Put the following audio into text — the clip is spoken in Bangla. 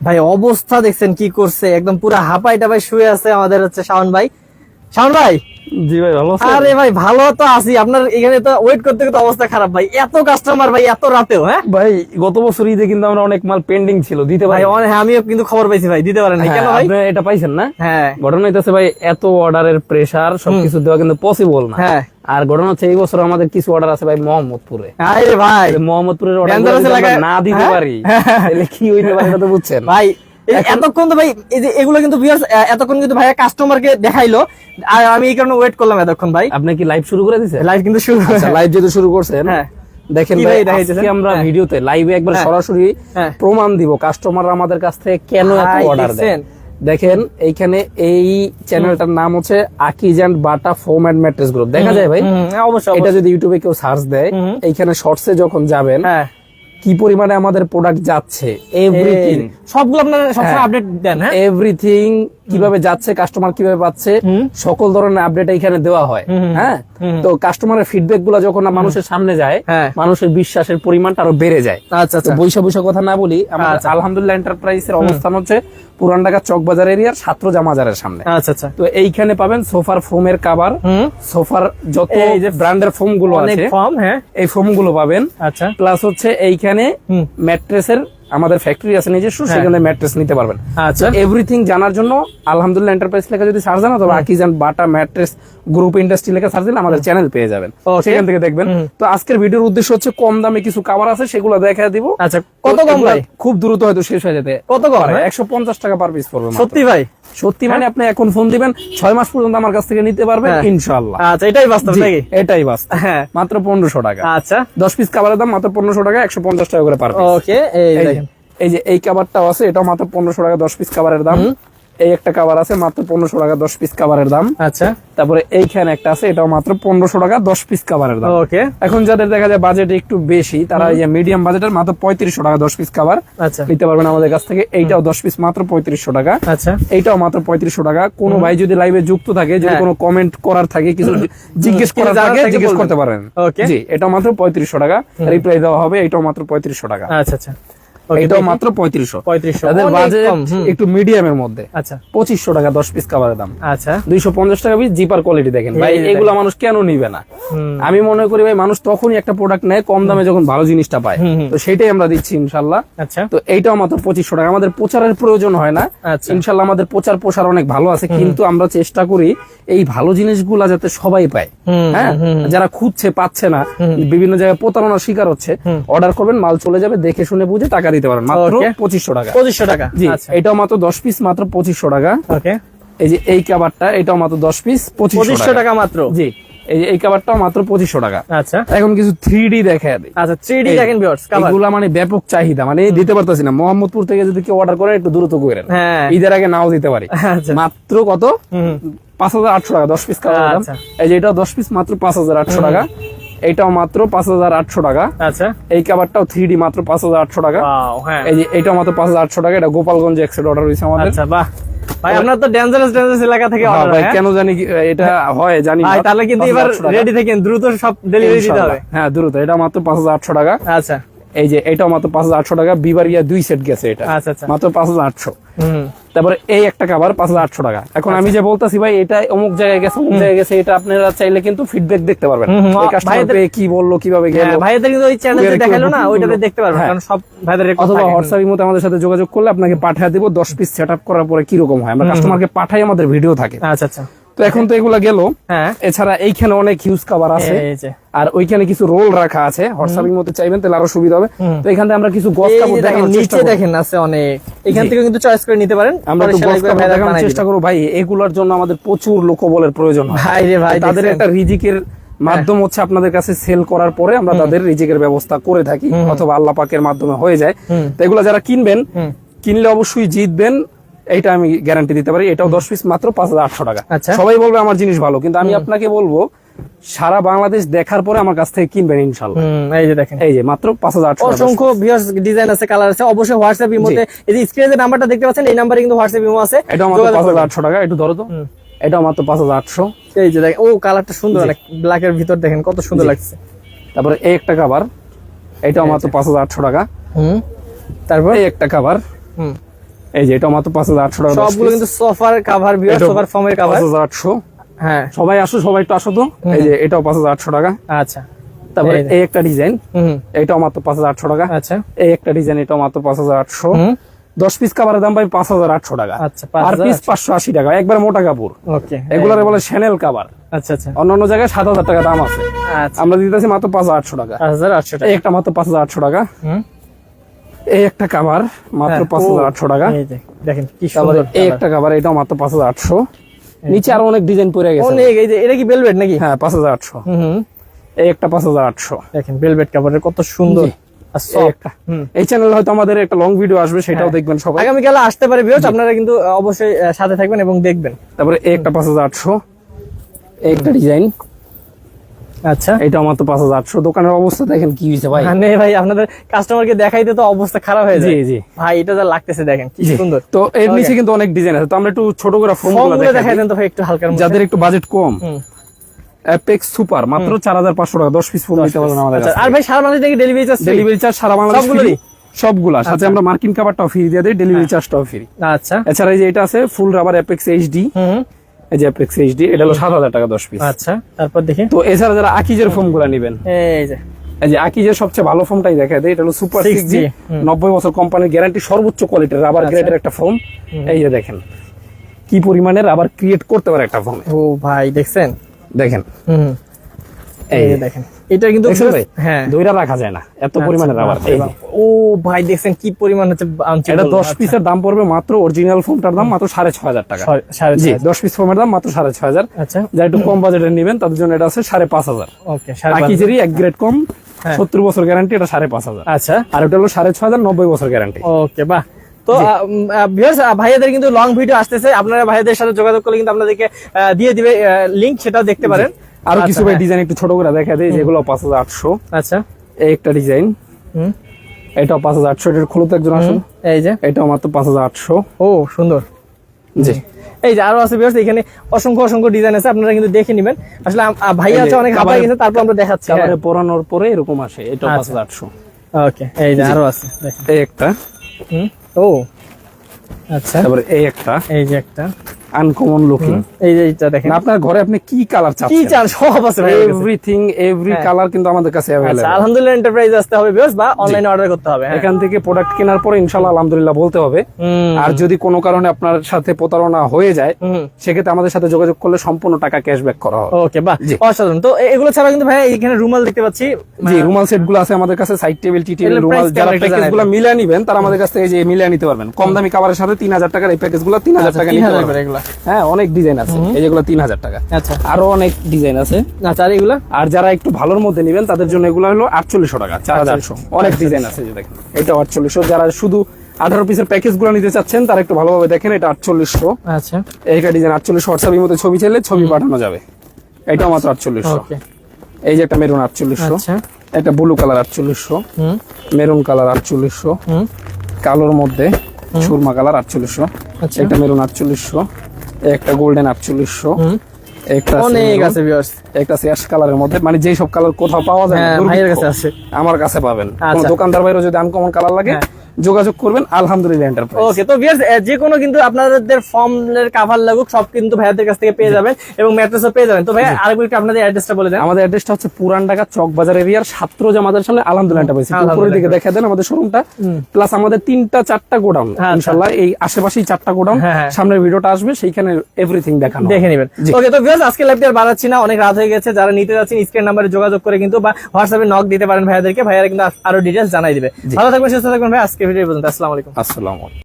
ভাই অবস্থা দেখছেন কি করছে? একদম পুরো হাঁপাই টাপাই শুয়ে আছে আমাদের হচ্ছে শাওন ভাই। শাওন ভাই? জি ভাই ভালো আরে ভাই ভালো তো আছি। আপনার এখানে তো ওয়েট করতে করতে অবস্থা খারাপ ভাই। এত কাস্টমার ভাই এত রাতেও হ্যাঁ? ভাই গত বছর ঈদে কিন্তু আমরা অনেক মাল পেন্ডিং ছিল দিতে ভাই অনেক হ্যাঁ, আমিও কিন্তু খবর পাইছি ভাই দিতে পারেন না কেন ভাই? আপনি এটা পাইছেন না? হ্যাঁ। ঘটনা হইতেছে ভাই এত অর্ডারের প্রেসার সবকিছু দেওয়া কিন্তু পসিবল না। হ্যাঁ। আর ঘটনা হচ্ছে এই বছর আমাদের কিছু অর্ডার আছে ভাই মোহাম্মদপুরে আরে ভাই মোহাম্মদপুরের অর্ডার না দিতে হ্যাঁ? পারি তাহলে কি হইতে পারে এটা তো বুঝছেন ভাই এতক্ষণ তো ভাই এই যে এগুলো কিন্তু আহ, এতক্ষণ কিন্তু ভাইয়া কাস্টমারকে দেখাইলো আর আমি এই কারণে ওয়েট করলাম এতক্ষণ ভাই আপনি কি লাইভ শুরু করে দিছেন লাইভ কিন্তু শুরু আচ্ছা লাইভ যেহেতু শুরু করছেন হ্যাঁ। দেখেন ভাই? আজকে আমরা হ্যাঁ। ভিডিওতে লাইভে একবার হ্যাঁ। সরাসরি হ্যাঁ। প্রমাণ দিব কাস্টমার আমাদের কাছ থেকে কেন এত অর্ডার দেয়? দেখেন এইখানে এই চ্যানেলটার নাম হচ্ছে Akij and Bata foam and mattress group দেখা যায় ভাই? হ্যাঁ, অবশ্যই এটা যদি ইউটিউবে কেউ সার্চ দেয় এইখানে শর্টসে যখন যাবেন হ্যাঁ। কি পরিমাণে আমাদের প্রোডাক্ট যাচ্ছে এভরিথিং সবগুলো আপনারা সবসময় হ্যাঁ। আপডেট দেন হ্যাঁ? এভরিথিং কীভাবে যাচ্ছে কাস্টমার কীভাবে পাচ্ছে সকল ধরনের আপডেট এখানে দেওয়া হয় হ্যাঁ। তো কাস্টমারের ফিডব্যাকগুলো যখন মানুষের সামনে যায় হ্যাঁ। মানুষের বিশ্বাসের পরিমাণটা আরও বেড়ে যায়। আচ্ছা তো আচ্ছা বৈশা বৈশা কথা না বলি আচ্ছা। আলহামদুলিল্লাহ এন্টারপ্রাইজের অবস্থান হচ্ছে পুরান ঢাকা চকবাজার এরিয়ার ছাত্র জামাজারের সামনে। আচ্ছা আচ্ছা। তো এইখানে পাবেন সোফার ফোমের কাভার হুম। সোফার যত এই যে ব্র্যান্ডের ফোমগুলো আছে ফর্ম হ্যাঁ। এই ফোমগুলো পাবেন। আচ্ছা। প্লাস হচ্ছে এইখানে ম্যাট্রেসের আমাদের ফ্যাক্টরি আছে নিজস্ব হ্যাঁ। সেখানে ম্যাট্রেস নিতে পারবেন। আচ্ছা। এভরিথিং জানার জন্য আলহামদুলিল্লাহ এন্টারপ্রাইজ লেখা যদি সার্চ দেন অথবা Akijan Bata mattress group industry লেখা সার্চ দিলে আমাদের চ্যানেল পেয়ে যাবেন। সেখান থেকে দেখবেন। তো আজকের ভিডিওর উদ্দেশ্য হচ্ছে কম দামে কিছু কাভার আছে সেগুলো দেখা দিব। আচ্ছা কত কম ভাই? খুব দ্রুত হয়তো শেষ হয়ে যেতে কত কম? একশো পঞ্চাশ টাকা পার পিস পড়বে সত্যি ভাই? সত্যি মানে আপনি এখন ফোন দিবেন ছয় মাস পর্যন্ত আমার কাছ থেকে নিতে পারবেন হ্যাঁ। ইনশাল্লাহ আচ্ছা এটাই বাস্তব নাকি? এটাই বাস হ্যাঁ। মাত্র পনেরোশো টাকা। আচ্ছা। দশ পিস কাভারের দাম মাত্র পনেরোশো টাকা একশো পঞ্চাশ টাকা করে পার পিস ওকে এই এই যে- এই কাভারটাও আছে এটাও মাত্র পনেরোশো টাকা দশ পিস কাভারের দাম। এই একটা কাভার আছে মাত্র পনেরোশো টাকা দশ পিস কাভারের দাম। আচ্ছা। তারপরে এইখানে একটা আছে এটাও মাত্র পনেরোশো টাকা দশ পিস কাভারের দাম। ওকে। এখন যাদের দেখা যায় বাজেট একটু বেশি তারা এই যে মিডিয়াম বাজেটের মাত্র পঁয়ত্রিশশো টাকা দশ পিস কাভার আচ্ছা। নিতে পারবেন আমাদের কাছ থেকে এইটাও দশ পিস মাত্র পঁয়ত্রিশশো টাকা। আচ্ছা। এইটাও মাত্র পঁয়ত্রিশশো টাকা। কোন ভাই যদি লাইভে যুক্ত থাকে যদি হ্যাঁ। কোনো কমেন্ট করার থাকে কিছু জিজ্ঞেস করার থাকে জিজ্ঞেস করতে পারেন। Okay. জি এটাও মাত্র পঁয়ত্রিশশো টাকা। রিপ্লাই দেওয়া হবে এটাও মাত্র পঁয়ত্রিশশো টাকা। আচ্ছা আচ্ছা। ওকে এটাও মাত্র পঁয়ত্রিশশো। পঁয়ত্রিশশো। তাদের বাজেট একটু মিডিয়ামের মধ্যে। আচ্ছা। পঁচিশশো টাকা দশ পিস কাভারের দাম। আচ্ছা। দুইশো পঞ্চাশ টাকা পিস জিপার কোয়ালিটি দেখেন। ভাই এগুলো মানুষ কেন নিবে না? আমি মনে করি ভাই মানুষ তখনই একটা প্রোডাক্ট নেয় কম দামে যখন ভালো জিনিসটা পায়। তো সেটাই আমরা দিচ্ছি ইনশাল্লাহ। আচ্ছা। তো এইটাও মাত্র পঁচিশশো টাকা। আমাদের প্রচারের প্রয়োজন হয় না। আচ্ছা। ইনশাল্লাহ আমাদের প্রচার প্রসার অনেক ভালো আছে কিন্তু আমরা চেষ্টা করি এই ভালো জিনিসগুলা যাতে সবাই পায়। হ্যাঁ? যারা খুঁজছে পাচ্ছে না বিভিন্ন জায়গায় প্রতারণার শিকার হচ্ছে অর্ডার করবেন মাল চলে যাবে দেখে শুনে বুঝে টাকা দিতে পারেন মাত্র পঁচিশশো টাকা। পঁচিশশো টাকা। জি আচ্ছা। এটাও মাত্র দশ পিস মাত্র পঁচিশশো টাকা। ওকে এই যে এই কাবারটা এটাও মাত্র দশ পিস পঁচিশশো টাকা। মাত্র। জি এই এই মাত্র পঁচিশশো টাকা। আচ্ছা। এখন কিছু থ্রি ডি দেখা আচ্ছা থ্রি ডি দেখেন এগুলা মানে ব্যাপক চাহিদা মানে দিতে পারতেছি না। মোহাম্মদপুর থেকে যদি কেউ অর্ডার করে একটু দ্রুত করে হ্যাঁ। ঈদের আগে নাও দিতে পারি। আচ্ছা। মাত্র কত? পাঁচ হাজার আটশো টাকা দশ পিস আচ্ছা। এই যে এটাও দশ পিস মাত্র পাঁচ হাজার আটশো টাকা। এইটাও মাত্র পাঁচ হাজার আটশো টাকা। আচ্ছা। এই কাবারটাও থ্রি ডি মাত্র পাঁচ হাজার আটশো টাকা। হ্যাঁ। এই যে এটাও মাত্র পাঁচ হাজার আটশো টাকা এটা গোপালগঞ্জ এক্সেট অর্ডার হয়েছে আমাদের। আচ্ছা বাহ। ভাই আপনার তো ডেঞ্জারাস ডেঞ্জারাস এলাকা থেকে হ্যাঁ, অর্ডার ভাই কেন জানি এটা হয় জানি না। তাহলে কিন্তু এবার 5,800 রেডি থাকেন দ্রুত সব ডেলিভারি দিতে হবে। হ্যাঁ দ্রুত এটা মাত্র পাঁচ হাজার আটশো টাকা। আচ্ছা। এই যে এটাও মাত্র পাঁচ হাজার আটশো টাকা বিবারিয়া দুই সেট গেছে এটা। আচ্ছা আচ্ছা। মাত্র পাঁচ হাজার আটশো। তারপরে এই একটা কাবার পাঁচ হাজার আটশো টাকা। এখন আমি যে বলতেছি ভাই এটা অমুক জায়গায় গেছে অমুক জায়গায় গেছে এটা আপনারা চাইলে কিন্তু ফিডব্যাক দেখতে পারবেন। কি বলল কীভাবে গেল। হ্যাঁ, ভাইদের কিন্তু ওই চ্যানেল দেখাল না ওইটাতে দেখতে পারবেন হ্যাঁ। কারণ সব ভাইদের অথবা হোয়াটসঅ্যাপ মতো আমাদের সাথে যোগাযোগ করলে আপনাকে পাঠিয়ে দিব দশ পিস সেট আপ করার পরে কীরকম হয়। আমরা কাস্টমারকে পাঠাই আমাদের ভিডিও থাকে। আচ্ছা আচ্ছা। তো এখন তো এগুলা গেল। হ্যাঁ। এছাড়া এইখানে অনেক হিউজ কাভার আছে। আর ওইখানে কিছু রোল রাখা আছে। হোয়াটসঅ্যাপিং মতো চাইবেন তাহলে আরও সুবিধা হবে। তো এখান থেকে আমরা কিছু গস কাপড় দেখেন নিচে দেখেন আছে অনেক। এখান থেকে কিন্তু চয়েস করে নিতে পারেন। আমরা একটু গস কাপড় দেখানোর চেষ্টা। করব। ভাই এগুলার জন্য আমাদের প্রচুর লোকবলের প্রয়োজন হয়। ভাই রে ভাই তাদের একটা রিজিকের মাধ্যম হচ্ছে আপনাদের কাছে সেল করার পরে আমরা তাদের রিজিকের ব্যবস্থা করে থাকি। অথবা আল্লাহ পাকের মাধ্যমে হয়ে যায়। তো এগুলো যারা কিনবেন কিনলে অবশ্যই জিতবেন। এইটা আমি গ্যারান্টি দিতে পারি এটাও দশ পিস মাত্র পাঁচ হাজার আটশো টাকা। আচ্ছা। সবাই বলবে আমার জিনিস ভালো কিন্তু আমি আপনাকে বলব সারা বাংলাদেশ দেখার পরে আমার কাছ থেকে কিনবেন ইনশাল্লাহ এই যে দেখেন। এই যে মাত্র পাঁচ হাজার আটশো অসংখ্য ভিউয়ার্স ডিজাইন আছে কালার আছে অবশ্যই হোয়াটসঅ্যাপ ইমোতে এই যে স্ক্রিনে যে নাম্বারটা দেখতে পাচ্ছেন এই নাম্বারে কিন্তু হোয়াটসঅ্যাপ ইমো আছে। এটাও মাত্র পাঁচ হাজার আটশো টাকা একটু ধরো তো। এটাও মাত্র পাঁচ হাজার আটশো। এই যে দেখেন ও কালারটা সুন্দর অনেক ব্ল্যাক এর ভিতর দেখেন কত সুন্দর লাগছে। তারপরে এই একটা কাবার এটাও মাত্র পাঁচ হাজার আটশো টাকা। হুম তারপর? এই একটা কাবার হুম। এই যে এটা মাত্র পাঁচ হাজার আটশো টাকা সবগুলো কিন্তু সোফার কাভার ভিউয়ার সোফার ফর্মের কাভার হাজার আটশো হ্যাঁ সবাই আসো সবাই একটু আসো তো এই যে এটাও পাঁচ হাজার আটশো টাকা আচ্ছা তারপরে এই একটা ডিজাইন এটাও মাত্র পাঁচ হাজার আটশো টাকা আচ্ছা এই একটা ডিজাইন এটাও মাত্র পাঁচ হাজার আটশো হুম দশ পিস কাভারের দাম পাই পাঁচ হাজার আটশো টাকা আচ্ছা, আর পিস পাঁচশো আশি টাকা একবার মোটা কাপড় এগুলার বলে শ্যানেল কাভার আচ্ছা আচ্ছা অন্যান্য জায়গায় সাত হাজার টাকা দাম আছে আচ্ছা আমরা দিতেছি মাত্র পাঁচ হাজার আটশো টাকা আটশো টাকা একটা মাত্র পাঁচ হাজার আটশো টাকা এই একটা কাভার মাত্র হ্যাঁ, পাঁচ হাজার আটশো টাকা। দেখেন কি সুন্দর এই একটা কাভার এটাও মাত্র পাঁচ হাজার আটশো। নিচে আরও অনেক ডিজাইন পড়ে গেছে। অনেক এই যে এটা কি বেলভেট নাকি? হ্যাঁ পাঁচ হাজার আটশো। এই একটা পাঁচ হাজার আটশো। দেখেন বেলভেট কাভারের কত সুন্দর। এই soft। একটা। এই চ্যানেলে হয়তো আমাদের একটা লং ভিডিও আসবে সেটাও হ্যাঁ। দেখবেন সবাই। আগামীকাল আসতে পারে ভিউয়ার্স আপনারা কিন্তু অবশ্যই সাথে থাকবেন এবং দেখবেন। তারপরে এই একটা পাঁচ হাজার আটশো। একটা ডিজাইন আচ্ছা। এটা আমার তো পাঁচ হাজার আটশো। দোকানের অবস্থা দেখেন কি হয়েছে ভাই। মানে ভাই আপনাদের কাস্টমারকে দেখাইতে তো অবস্থা খারাপ হয়ে যায়। জি। ভাই এটা যা লাগতেছে দেখেন কি সুন্দর। তো এর নিচে কিন্তু অনেক ডিজাইন আছে। তো আমরা একটু ছোট করে ফর্মগুলো দেখাই দেন তো ভাই একটু যাদের একটু বাজেট কম। অ্যাপেক্স সুপার মাত্র চার হাজার পাঁচশো টাকা। দশ পিস ফোন নিতে পারবেন আমাদের আচ্ছা, কাছে। আর ভাই সারা বাংলাদেশ থেকে ডেলিভারি চার্জ ডেলিভারি চার্জ সারা বাংলাদেশ সবগুলোরই? সবগুলা। সাথে আমরা মার্কিন কাভারটাও ফ্রি দিয়ে দিই ডেলিভারি চার্জটাও ফ্রি আচ্ছা। এছাড়া এই যে এটা আছে ফুল রাবার অ্যাপেক্স এইচডি। এই যে অ্যাপেক্স এইচডি এটা হলো সাত হাজার টাকা দশ পিস আচ্ছা তারপর দেখি। তো এছাড়া যারা আকিজের ফোমগুলা নিবেন এই যে। এই যে আকিজের সবচেয়ে ভালো ফোমটাই দেখা দেয় এটা হলো সুপার 6G, সিক্স জি নব্বই বছর কোম্পানির গ্যারান্টি সর্বোচ্চ কোয়ালিটির রাবার। গ্রেডের একটা ফোম এই যে দেখেন কি পরিমাণে রাবার ক্রিয়েট করতে পারে একটা ফোন ও ভাই দেখছেন? দেখেন। হুম। এই দেখেন। এটা কিন্তু হ্যাঁ। দইরা রাখা যায় না। এত পরিমাণে আচ্ছা, রাবার ও ভাই দেখছেন কি পরিমাণ হচ্ছে এটা বলব। দশ আচ্ছা। পিসের দাম পড়বে মাত্র অরিজিনাল ফোমটার দাম মাত্র সাড়ে ছয় হাজার টাকা। পিস ফোমের দাম মাত্র আচ্ছা। একটু কম বাজেটের নেবেন তাদের জন্য এটা আছে সাড়ে পাঁচ হাজার। ওকে সাড়ে আকিজেরই এক গ্রেড কম হ্যাঁ। সত্তর বছর গ্যারান্টি এটা সাড়ে পাঁচ হাজার। আচ্ছা। আর ওটা হলো সাড়ে ছয় হাজার নব্বই বছর গ্যারান্টি ওকে বাহ। তো ভাইয়াদের কিন্তু লং ভিডিও আসতেছে। আপনারা ভাইয়াদের সাথে যোগাযোগ করলে কিন্তু আপনাদেরকে দিয়ে দিবে লিংক সেটাও দেখতে পারেন। আরও আচ্ছা, কিছু ভাই হ্যাঁ। ডিজাইন একটু ছোট করে দেখা দেয় যেগুলো পাঁচ হাজার আটশো। আচ্ছা। এই একটা ডিজাইন হুম। এটাও পাঁচ হাজার আটশো এটার খুলতে একজন আসুন। এই যে। এটাও মাত্র পাঁচ হাজার আটশো। ও সুন্দর। জি। এই যে আরও আছে ভিউয়ার্স এখানে অসংখ্য অসংখ্য ডিজাইন আছে আপনারা কিন্তু দেখে নেবেন। আসলে ভাইয়া আছে অনেক হাবাই গেছে তারপর আমরা দেখাচ্ছি হ্যাঁ। কালারে পরানোর পরে এরকম আসে এটাও আচ্ছা। পাঁচ হাজার আটশো। ওকে এই যে আরও আছে দেখেন। এই একটা। হুম ও। আচ্ছা। তারপরে এই একটা। এই যে একটা। আনকমন লুকিং এই যে এটা দেখেন। আপনার ঘরে আপনি কি কালার চাচ্ছেন? কি চান সব আছে কাছে। Everything every. কালার কিন্তু আমাদের কাছে আচ্ছা অ্যাভেলেবল আলহামদুলিল্লাহ এন্টারপ্রাইজ আসতে হবে ভিউয়ার্স বা অনলাইনে অর্ডার করতে হবে হ্যাঁ। এখান থেকে প্রোডাক্ট কেনার পরে ইনশাল্লাহ আলহামদুলিল্লাহ বলতে হবে। আর যদি কোনো কারণে আপনার সাথে প্রতারণা হয়ে যায় সেক্ষেত্রে আমাদের সাথে যোগাযোগ করলে সম্পূর্ণ টাকা ক্যাশব্যাক করা হবে। ওকে বাহ। অসাধারণ। তো এগুলো ছাড়া কিন্তু ভাই এখানে রুমাল দেখতে পাচ্ছি। জি রুমাল সেটগুলো আছে আমাদের কাছে সাইড টেবিল টি টেবিল রুমাল যারা কেমন একটু প্যাকেজগুলো মিলিয়ে নিবেন তারা আমাদের কাছ থেকে যে মিলিয়ে নিতে পারবেন। কম দামি কাভারের সাথে তিন হাজার টাকার এই প্যাকেজগুলো তিন হাজার আচ্ছা, টাকা নিতে পারবেন। এগুলা। হ্যাঁ অনেক ডিজাইন আছে। এই যেগুলো তিন হাজার টাকা। আচ্ছা। আরও অনেক ডিজাইন আছে। আচ্ছা আর এগুলা? আর যারা একটু ভালোর মধ্যে নেবেন তাদের জন্য এগুলো হলো আটচল্লিশশো টাকা চার হাজার আটশো। অনেক ডিজাইন আছে যে দেখেন। এটা আটচল্লিশশো। যারা শুধু আঠারো পিসের প্যাকেজগুলো নিতে চাচ্ছেন তারা একটু ভালোভাবে দেখেন এটা আটচল্লিশশো। আচ্ছা। এইটা ডিজাইন আটচল্লিশশো হোয়াটসঅ্যাপের মধ্যে ছবি চাইলে ছবি পাঠানো যাবে। এটাও মাত্র আটচল্লিশশো। এই যে একটা মেরুন আটচল্লিশশো। আচ্ছা। একটা ব্লু কালার আটচল্লিশশো। মেরুন কালার আটচল্লিশশো। হুম। কালোর মধ্যে সুরমা কালার আটচল্লিশশো। আচ্ছা। একটা মেরুন আটচল্লিশশো। একটা গোল্ডেন আটচল্লিশশো একটা আছে অনেক আছে ভিউয়ার্স একটা আছে অ্যাশ কালারের মধ্যে। মানে যেই সব কালার কোথাও পাওয়া যায় না, হ্যাঁ ভাইয়ের কাছে আছে। আমার কাছে পাবেন। আচ্ছা। দোকানদার বাইরে যদি আনকমন কালার লাগে হ্যাঁ। যোগাযোগ করবেন আলহামদুলিল্লাহ এন্টারপ্রাইজ ওকে তো ভিউয়ার্স যে কোনো কিন্তু আপনাদের ফর্মের কাভার লাগুক সব কিন্তু ভাইয়াদের কাছ থেকে পেয়ে যাবেন এবং ম্যাট্রেসও পেয়ে যাবেন। তো ভাই আরেকবার একটু আপনাদের অ্যাড্রেসটা বলে দেন। আমাদের অ্যাড্রেসটা হচ্ছে পুরান ঢাকা চক বাজার এরিয়ার ছাত্র সামনে আলহামদুলিল্লাহ এন্টারপ্রাইজ উপরের দিকে দেখা দেন আমাদের শোরুমটা প্লাস আমাদের তিনটা চারটা গোডাউন। আচ্ছা। ইনশাআল্লাহ এই আশেপাশেই চারটা গোডাউন। হ্যাঁ, হ্যাঁ। সামনের ভিডিওটা আসবে সেইখানে এভরিথিং দেখানো দেখে নেবেন। ওকে তো ভিউয়ার্স আজকে লাইভটি বাড়াচ্ছি না। অনেক রাত হয়ে গেছে। যারা নিতে যাচ্ছেন স্ক্রিন নাম্বারে যোগাযোগ করে কিন্তু বা হোয়াটসঅ্যাপে নক দিতে পারেন ভাইয়াদেরকে। ভাইয়ারা কিন্তু আরও ডিটেলস জানাই দিবে। ভালো থাকবেন সুস্থ থাকবেন ভাই। আজকে ভিডিও পর্যন্ত আসসালামু আলাইকুম। আসসালামু আলাইকুম।